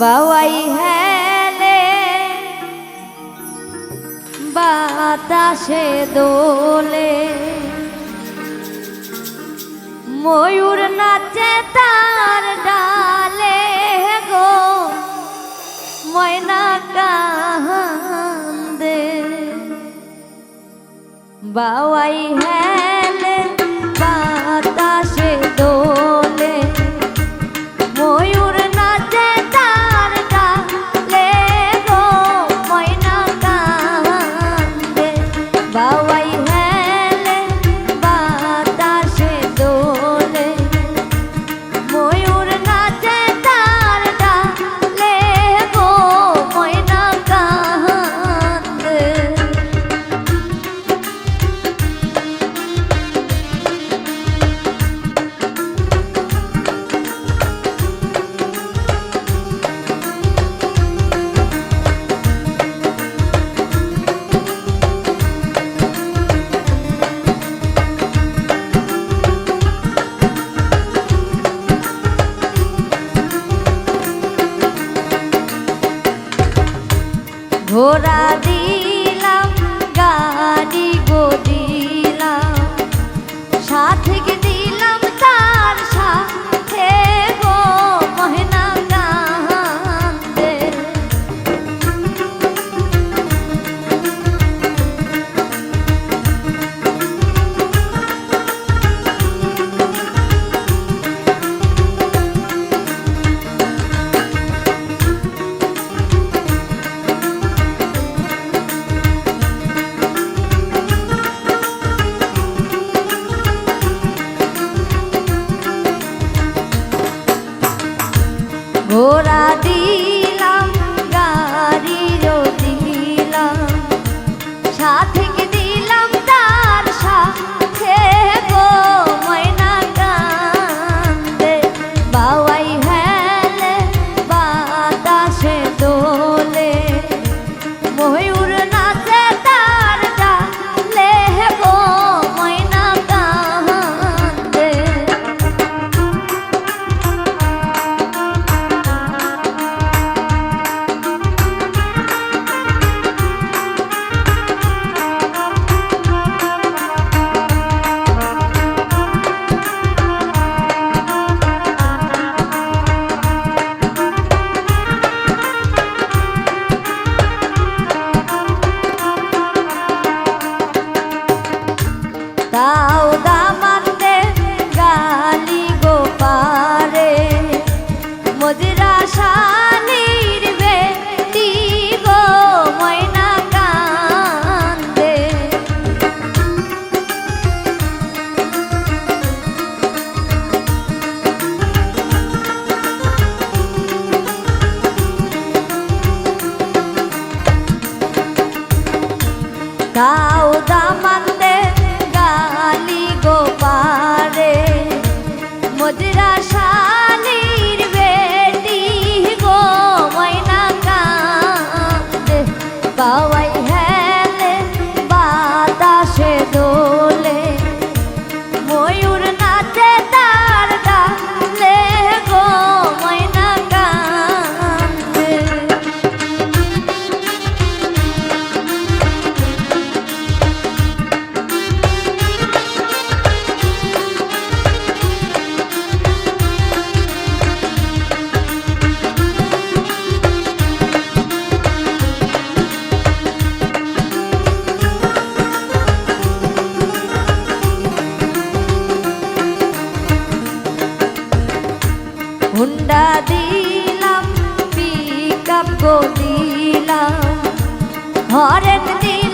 বাবাই হেলে বাতাসে দোলে। ময়ূর নাচে তার ডালে গো ময়না কান্দে বাবাই হে ঘোড়া দি হুন্ডা দিলাম পিক আপ দিলাম। হরেন দিলাম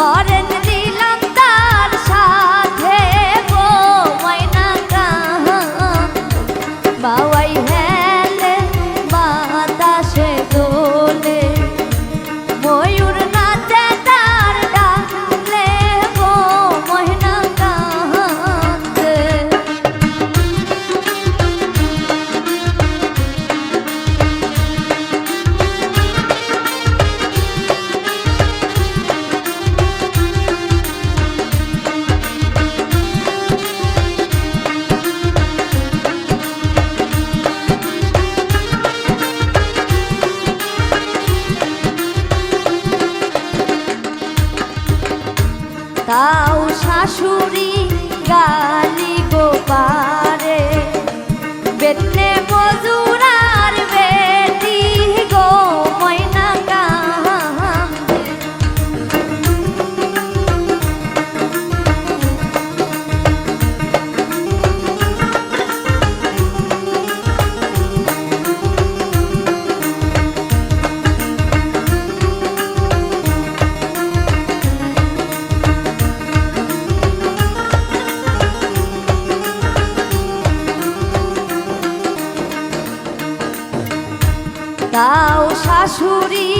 ঘরে শাশুড়ি গালি গোপারে। বেতনে শাশুড়ি